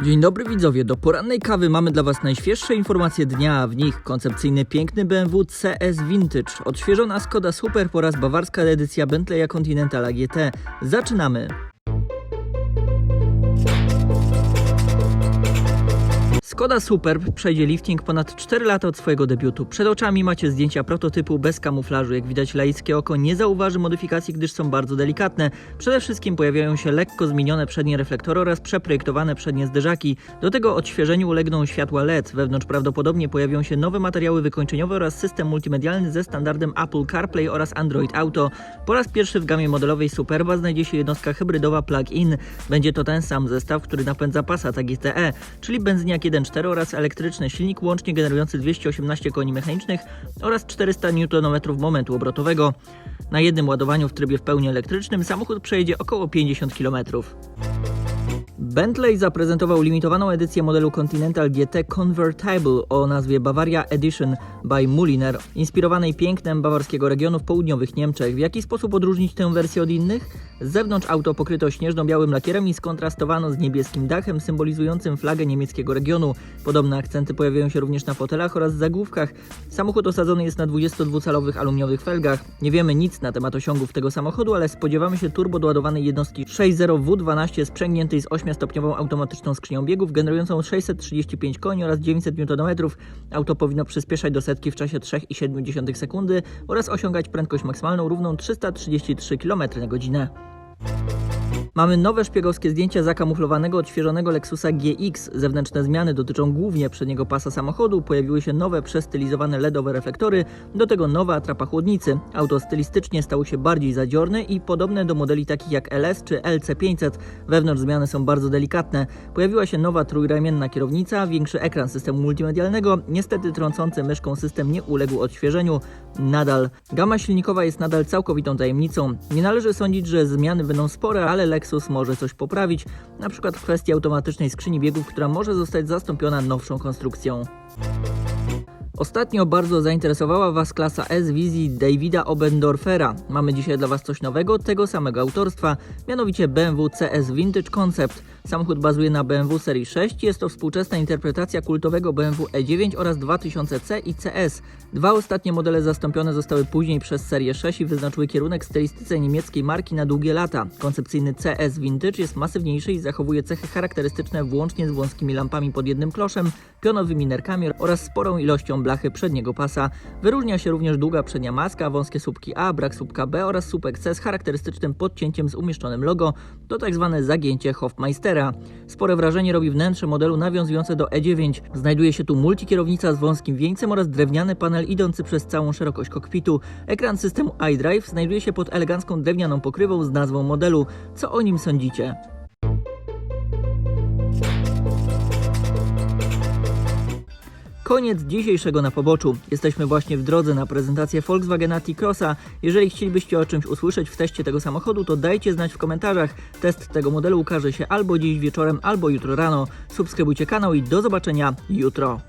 Dzień dobry widzowie, do porannej kawy mamy dla Was najświeższe informacje dnia, a w nich koncepcyjny piękny BMW CS Vintage, odświeżona Skoda Superb oraz bawarska edycja Bentleya Continentala GT. Zaczynamy! Skoda Superb przejdzie lifting ponad 4 lata od swojego debiutu. Przed oczami macie zdjęcia prototypu bez kamuflażu. Jak widać, laickie oko nie zauważy modyfikacji, gdyż są bardzo delikatne. Przede wszystkim pojawiają się lekko zmienione przednie reflektory oraz przeprojektowane przednie zderzaki. Do tego odświeżeniu ulegną światła LED. Wewnątrz prawdopodobnie pojawią się nowe materiały wykończeniowe oraz system multimedialny ze standardem Apple CarPlay oraz Android Auto. Po raz pierwszy w gamie modelowej Superba znajdzie się jednostka hybrydowa plug-in. Będzie to ten sam zestaw, który napędza Passata GTE, czyli benzyniak 1.4 oraz elektryczny silnik łącznie generujący 218 koni mechanicznych oraz 400 Nm momentu obrotowego. Na jednym ładowaniu w trybie w pełni elektrycznym samochód przejedzie około 50 km. Bentley zaprezentował limitowaną edycję modelu Continental GT Convertible o nazwie Bavaria Edition by Mulliner, inspirowanej pięknem bawarskiego regionu w południowych Niemczech. W jaki sposób odróżnić tę wersję od innych? Z zewnątrz auto pokryto śnieżno-białym lakierem i skontrastowano z niebieskim dachem symbolizującym flagę niemieckiego regionu. Podobne akcenty pojawiają się również na fotelach oraz zagłówkach. Samochód osadzony jest na 22-calowych aluminiowych felgach. Nie wiemy nic na temat osiągów tego samochodu, ale spodziewamy się turbo doładowanej jednostki 6.0 W12 sprzęgniętej z 8-stopniową automatyczną skrzynią biegów generującą 635 koni oraz 900 Nm. Auto powinno przyspieszać do setki w czasie 3,7 sekundy oraz osiągać prędkość maksymalną równą 333 km na godzinę. Mamy nowe szpiegowskie zdjęcia zakamuflowanego, odświeżonego Lexusa GX. Zewnętrzne zmiany dotyczą głównie przedniego pasa samochodu. Pojawiły się nowe, przestylizowane LEDowe reflektory, do tego nowa atrapa chłodnicy. Auto stylistycznie stało się bardziej zadziorne i podobne do modeli takich jak LS czy LC500. Wewnątrz zmiany są bardzo delikatne. Pojawiła się nowa trójramienna kierownica, większy ekran systemu multimedialnego. Niestety trącący myszką system nie uległ odświeżeniu. Nadal. Gama silnikowa jest nadal całkowitą tajemnicą. Nie należy sądzić, że zmiany będą spore, ale Lexus może coś poprawić, na przykład w kwestii automatycznej skrzyni biegów, która może zostać zastąpiona nowszą konstrukcją. Ostatnio bardzo zainteresowała Was klasa S wizji Davida Obendorfera. Mamy dzisiaj dla Was coś nowego, tego samego autorstwa, mianowicie BMW CS Vintage Concept. Samochód bazuje na BMW serii 6, jest to współczesna interpretacja kultowego BMW E9 oraz 2000C i CS. Dwa ostatnie modele zastąpione zostały później przez serię 6 i wyznaczyły kierunek stylistyce niemieckiej marki na długie lata. Koncepcyjny CS Vintage jest masywniejszy i zachowuje cechy charakterystyczne włącznie z wąskimi lampami pod jednym kloszem, pionowymi nerkami oraz sporą ilością blachy przedniego pasa. Wyróżnia się również długa przednia maska, wąskie słupki A, brak słupka B oraz słupek C z charakterystycznym podcięciem z umieszczonym logo. To tak zwane zagięcie Hofmeistera. Spore wrażenie robi wnętrze modelu nawiązujące do E9. Znajduje się tu multikierownica z wąskim wieńcem oraz drewniany panel idący przez całą szerokość kokpitu. Ekran systemu iDrive znajduje się pod elegancką drewnianą pokrywą z nazwą modelu. Co o nim sądzicie? Koniec dzisiejszego na poboczu. Jesteśmy właśnie w drodze na prezentację Volkswagena T-Crossa. Jeżeli chcielibyście o czymś usłyszeć w teście tego samochodu, to dajcie znać w komentarzach. Test tego modelu ukaże się albo dziś wieczorem, albo jutro rano. Subskrybujcie kanał i do zobaczenia jutro.